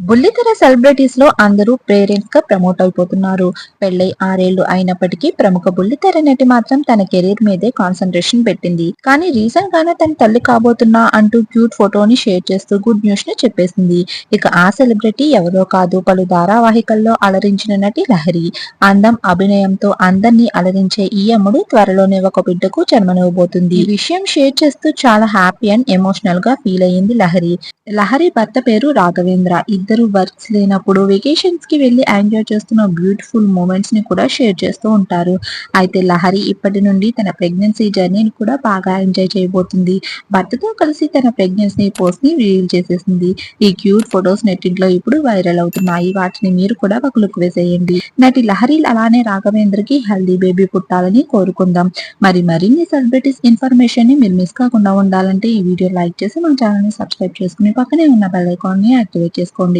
బుల్లితెర సెలబ్రిటీస్లో అందరూ పేరెంట్స్గా ప్రమోట్ అయిపోతున్నారు. పెళ్ళై ఆరేళ్ళు అయినప్పటికీ ప్రముఖ బుల్లితెర నటి మాత్రం తన కెరీర్ మీదే కాన్సన్ట్రేషన్ పెట్టింది. కానీ రీసెంట్ గానే తన తల్లి కాబోతున్నా అంటూ క్యూట్ ఫోటోని షేర్ చేస్తూ గుడ్ న్యూస్ని చెప్పేసింది. ఇక ఆ సెలబ్రిటీ ఎవరో కాదు పలు ధారావాహికల్లో అలరించిన నటి లహరి. అందం అభినయంతో అందరినీ అలరించే ఈ అమ్ముడు త్వరలోనే ఒక బిడ్డకు జన్మనివ్వబోతుంది. ఈ విషయం షేర్ చేస్తూ చాలా హ్యాపీ అండ్ ఎమోషనల్గా ఫీల్ అయ్యింది లహరి. లహరి భర్త పేరు రాఘవేంద్ర. ఇద్దరు ఇద్దరు వర్క్స్ లేనప్పుడు వెకేషన్స్కి వెళ్ళి ఎంజాయ్ చేస్తున్న బ్యూటిఫుల్ మూమెంట్స్ని కూడా షేర్ చేస్తూ ఉంటారు. అయితే లహరి ఇప్పటి నుండి తన ప్రెగ్నెన్సీ జర్నీని కూడా బాగా ఎంజాయ్ చేయబోతుంది. భర్తతో కలిసి తన ప్రెగ్నెన్సీ పోస్ట్ని రివీల్ చేసేసింది. ఈ క్యూట్ ఫొటోస్ నెట్టింట్లో ఇప్పుడు వైరల్ అవుతున్నాయి. వాటిని మీరు కూడా ఒక లుక్ వేసేయండి. నటి లహరి అలానే రాఘవేంద్రకి హెల్దీ బేబీ పుట్టాలని కోరుకుందాం. మరి మరిన్ని సెలబ్రిటీస్ ఇన్ఫర్మేషన్ని మీరు మిస్ కాకుండా ఉండాలంటే ఈ వీడియో లైక్ చేసి మన ఛానల్ని సబ్స్క్రైబ్ చేసుకుని పక్కనే ఉన్న బెల్ ఐకాన్ని యాక్టివేట్ చేసుకోండి.